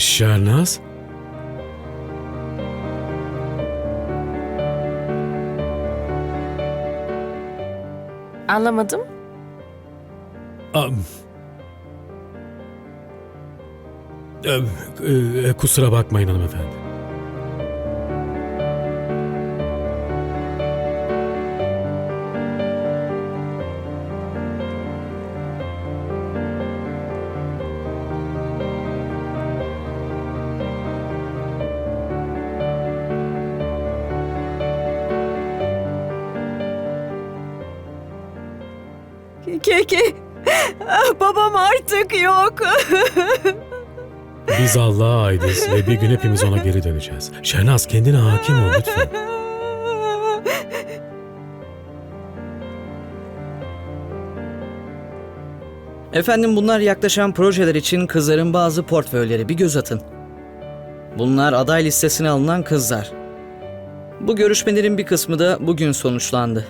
Şernaz? Anlamadım. Am. Em, e, kusura bakmayın hanımefendi. Keke, babam artık yok. Biz Allah'a aitiz ve bir gün hepimiz ona geri döneceğiz. Şernaz kendine hakim ol lütfen. Efendim bunlar yaklaşan projeler için kızların bazı portföyleri bir göz atın. Bunlar aday listesine alınan kızlar. Bu görüşmelerin bir kısmı da bugün sonuçlandı.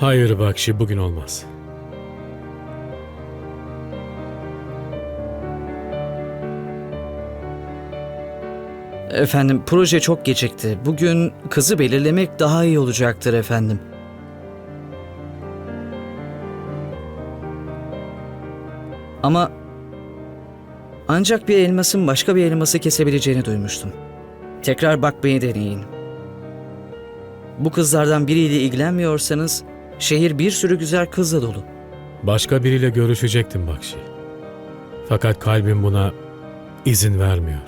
Hayır Bakşi bugün olmaz. Efendim proje çok gecikti. Bugün kızı belirlemek daha iyi olacaktır efendim. Ama ancak bir elmasın başka bir elması kesebileceğini duymuştum. Tekrar bakmayı deneyin. Bu kızlardan biriyle ilgilenmiyorsanız şehir bir sürü güzel kızla dolu. Başka biriyle görüşecektim Bakşi. Fakat kalbim buna izin vermiyor.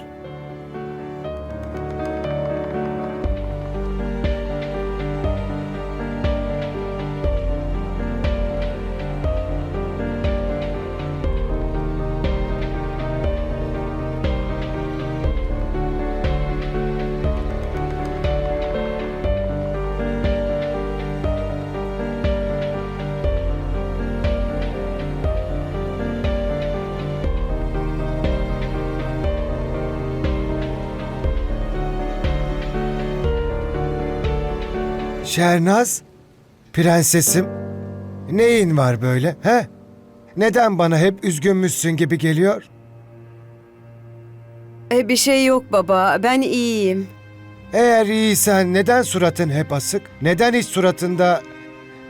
Şernaz, prensesim. Neyin var böyle, he? Neden bana hep üzgünmüşsün gibi geliyor? E, bir şey yok baba, ben iyiyim. Eğer iyiysen neden suratın hep asık? Neden hiç suratında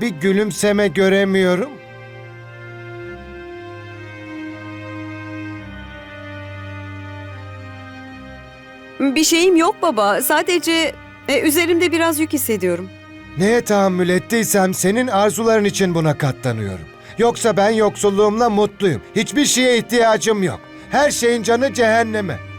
bir gülümseme göremiyorum? Bir şeyim yok baba, sadece e, üzerimde biraz yük hissediyorum. Neye tahammül ettiysem senin arzuların için buna katlanıyorum. Yoksa ben yoksulluğumla mutluyum. Hiçbir şeye ihtiyacım yok. Her şeyin canı cehenneme.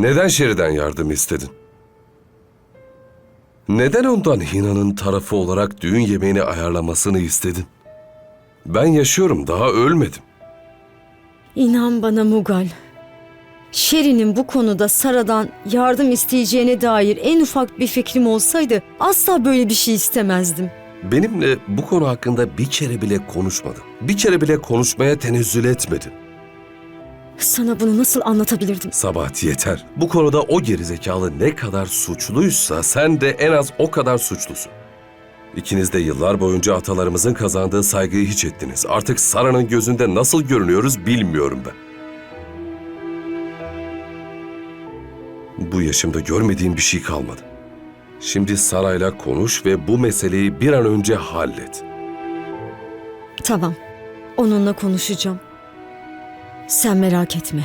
Neden Şeri'den yardım istedin? Neden ondan Hina'nın tarafı olarak düğün yemeğini ayarlamasını istedin? Ben yaşıyorum, daha ölmedim. İnan bana Mugal. Şeri'nin bu konuda Sara'dan yardım isteyeceğine dair en ufak bir fikrim olsaydı asla böyle bir şey istemezdim. Benimle bu konu hakkında bir kere bile konuşmadın. Bir kere bile konuşmaya tenezzül etmedin. Sana bunu nasıl anlatabilirdim? Sabahat yeter. Bu konuda o gerizekalı ne kadar suçluysa sen de en az o kadar suçlusun. İkiniz de yıllar boyunca atalarımızın kazandığı saygıyı hiç ettiniz. Artık Sara'nın gözünde nasıl görünüyoruz bilmiyorum ben. Bu yaşımda görmediğim bir şey kalmadı. Şimdi Sara'yla konuş ve bu meseleyi bir an önce hallet. Tamam. Onunla konuşacağım. Sen merak etme.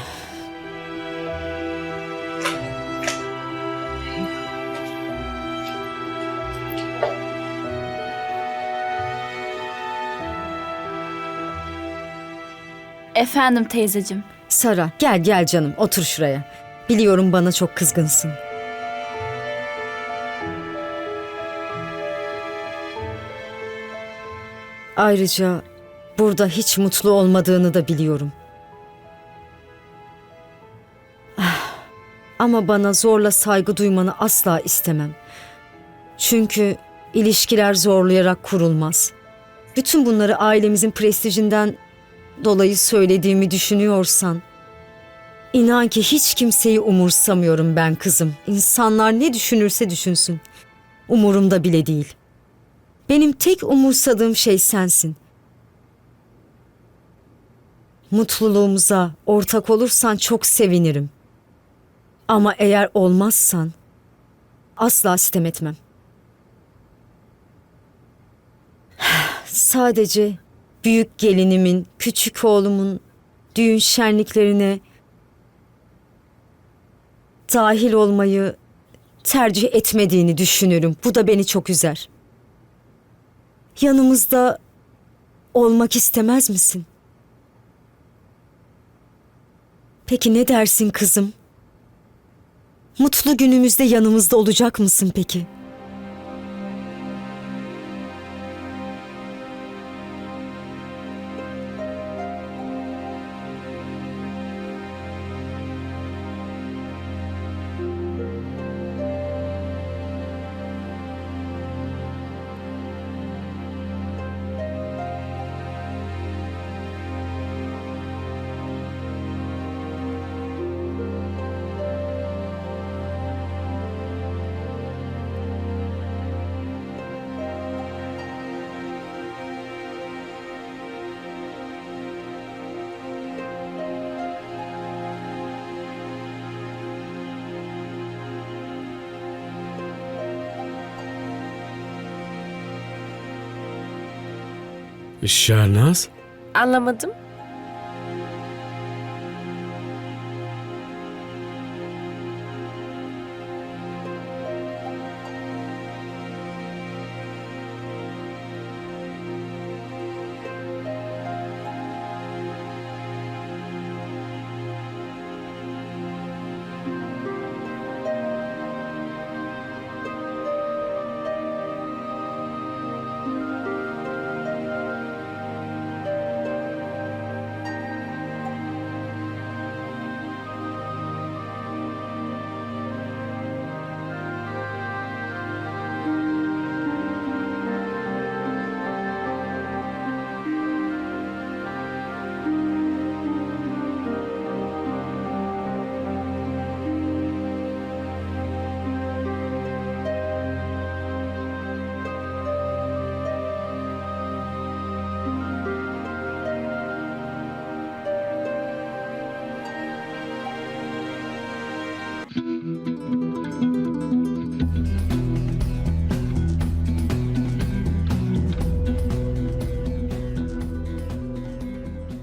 Efendim teyzecim. Sara gel gel canım otur şuraya. Biliyorum bana çok kızgınsın. Ayrıca burada hiç mutlu olmadığını da biliyorum. Ama bana zorla saygı duymanı asla istemem. Çünkü ilişkiler zorlayarak kurulmaz. Bütün bunları ailemizin prestijinden dolayı söylediğimi düşünüyorsan inan ki hiç kimseyi umursamıyorum ben kızım. İnsanlar ne düşünürse düşünsün. Umurumda bile değil. Benim tek umursadığım şey sensin. Mutluluğumuza ortak olursan çok sevinirim. Ama eğer olmazsan asla sitem etmem. Sadece büyük gelinimin, küçük oğlumun düğün şenliklerine dahil olmayı tercih etmediğini düşünürüm. Bu da beni çok üzer. Yanımızda olmak istemez misin? Peki ne dersin kızım? Mutlu günümüzde yanımızda olacak mısın peki? Şernaz? Anlamadım.